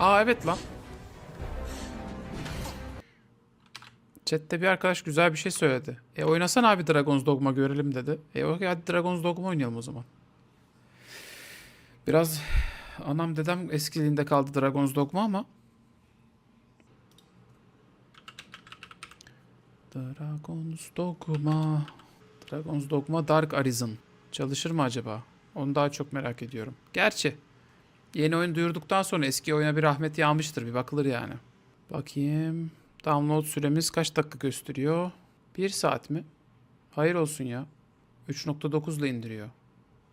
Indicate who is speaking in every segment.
Speaker 1: Aa evet lan. Chat'te bir arkadaş güzel bir şey söyledi. E oynasana abi Dragon's Dogma görelim dedi. E okey hadi Dragon's Dogma oynayalım o zaman. Biraz anam dedem eskiliğinde kaldı Dragon's Dogma ama. Dragon's Dogma. Dragon's Dogma Dark Arisen. Çalışır mı acaba? Onu daha çok merak ediyorum. Gerçi yeni oyun duyurduktan sonra eski oyuna bir rahmet yağmıştır. Bir bakılır yani. Bakayım. Download süremiz kaç dakika gösteriyor? 1 saat mi? Hayır olsun ya. 3.9 ile indiriyor.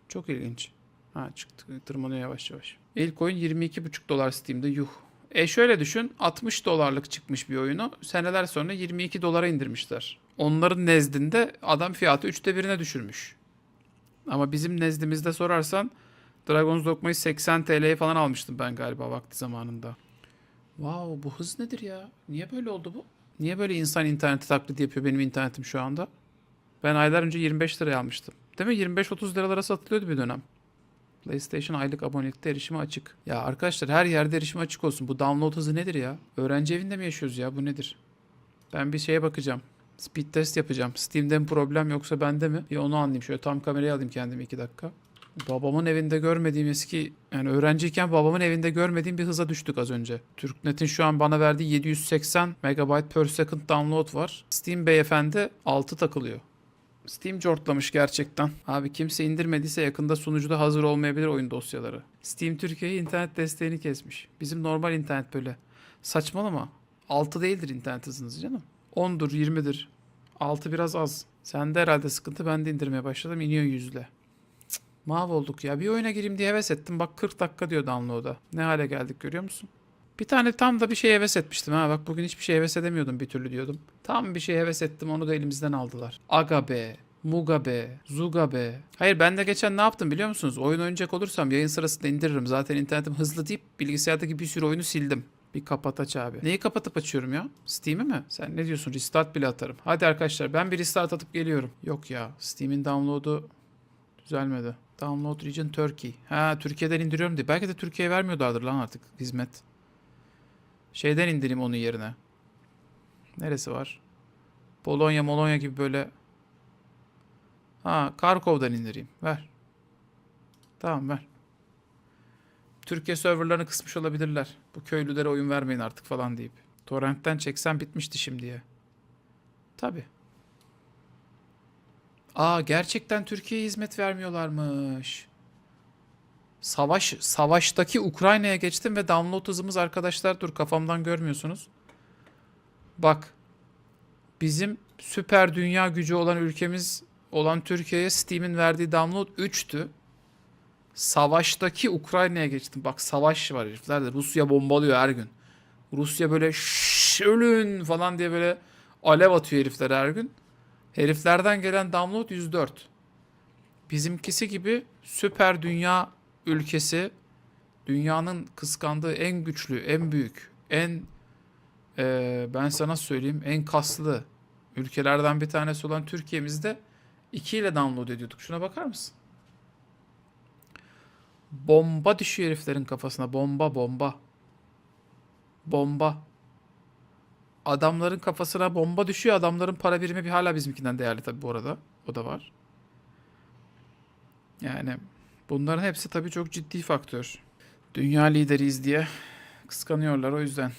Speaker 1: Çok ilginç. Ha çıktı. Tırmanıyor yavaş yavaş. İlk oyun 22,5 dolar Steam'de. Yuh. E şöyle düşün. 60 dolarlık çıkmış bir oyunu. Seneler sonra 22 dolara indirmişler. Onların nezdinde adam fiyatı 3'te birine düşürmüş. Ama bizim nezdimizde sorarsan Dragon's Dogma'yı 80 TL'ye falan almıştım ben galiba vakti zamanında. Wow bu hız nedir ya? Niye böyle oldu bu? Niye böyle insan interneti taklidi yapıyor benim internetim şu anda? Ben aylar önce 25 liraya almıştım. Değil mi? 25-30 liralara satılıyordu bir dönem. PlayStation aylık abonelikte erişime açık. Ya arkadaşlar her yerde erişime açık olsun. Bu download hızı nedir ya? Öğrenci evinde mi yaşıyoruz ya? Bu nedir? Ben bir şeye bakacağım. Speed test yapacağım. Steam'de mi problem yoksa bende mi? Bir onu anlayayım. Şöyle tam kameraya alayım kendimi 2 dakika. Babamın evinde görmediğim eski yani öğrenciyken babamın evinde görmediğim bir hıza düştük az önce. Türknet'in şu an bana verdiği 780 MB per second download var. Steam beyefendi 6 takılıyor. Steam cortlamış gerçekten. Abi kimse indirmediyse yakında sunucuda hazır olmayabilir oyun dosyaları. Steam Türkiye'yi internet desteğini kesmiş. Bizim normal internet böyle. Saçmalama. 6 değildir internet hızınız canım. 10'dur 20'dir. 6 biraz az. Sende herhalde sıkıntı ben de indirmeye başladım iniyor yüzle. Mahvolduk ya. Bir oyuna gireyim diye heves ettim. Bak 40 dakika diyor download'a. Ne hale geldik görüyor musun? Bir tane tam da bir şey heves etmiştim ha. Bak bugün hiçbir şey heves edemiyordum bir türlü diyordum. Tam bir şey heves ettim onu da elimizden aldılar. Aga be. Muga be. Zuga be. Hayır ben de geçen ne yaptım biliyor musunuz? Oyun oynayacak olursam yayın sırasında indiririm. Zaten internetim hızlı deyip bilgisayardaki bir sürü oyunu sildim. Bir kapat aç abi. Neyi kapatıp açıyorum ya? Steam'i mi? Sen ne diyorsun? Restart bile atarım. Hadi arkadaşlar ben bir restart atıp geliyorum. Yok ya. Steam'in download'u düzelmedi. Download region Turkey. Ha Türkiye'den indiriyorum diye. Belki de Türkiye'ye vermiyorlardır lan artık hizmet. Şeyden indireyim onun yerine. Neresi var? Polonya, Molonya gibi böyle. Ha, Karkov'dan indireyim. Ver. Tamam ver. Türkiye serverlarını kısmış olabilirler. Bu köylülere oyun vermeyin artık falan deyip. Torrent'ten çeksen bitmişti şimdiye. Tabi. Aa gerçekten Türkiye'ye hizmet vermiyorlarmış. Savaş savaştaki Ukrayna'ya geçtim ve download hızımız arkadaşlar dur kafamdan görmüyorsunuz. Bak. Bizim süper dünya gücü olan ülkemiz olan Türkiye'ye Steam'in verdiği download 3'tü. Savaştaki Ukrayna'ya geçtim. Bak savaş var herifler de Rusya bombalıyor her gün. Rusya böyle "Şşş, ölün falan diye böyle alev atıyor herifler her gün. Heriflerden gelen download 104. Bizimkisi gibi süper dünya ülkesi dünyanın kıskandığı en güçlü, en büyük, en eee, ben sana söyleyeyim en kaslı ülkelerden bir tanesi olan Türkiye'mizde 2 ile download ediyorduk. Şuna bakar mısın? Bomba düşüyor heriflerin kafasına. Bomba bomba. Bomba. Adamların kafasına bomba düşüyor. Adamların para birimi bir hala bizimkinden değerli tabii bu arada. O da var. Yani bunların hepsi tabii çok ciddi faktör. Dünya lideriyiz diye kıskanıyorlar o yüzden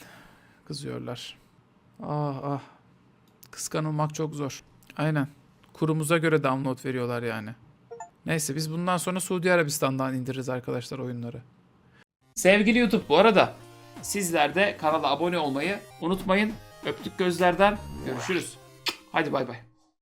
Speaker 1: kızıyorlar. Ah ah. Kıskanılmak çok zor. Aynen. Kurumuza göre download veriyorlar yani. Neyse biz bundan sonra Suudi Arabistan'dan indiririz arkadaşlar oyunları. Sevgili YouTube bu arada sizler de kanala abone olmayı unutmayın. Öptük gözlerden. Görüşürüz. Hadi bay bay.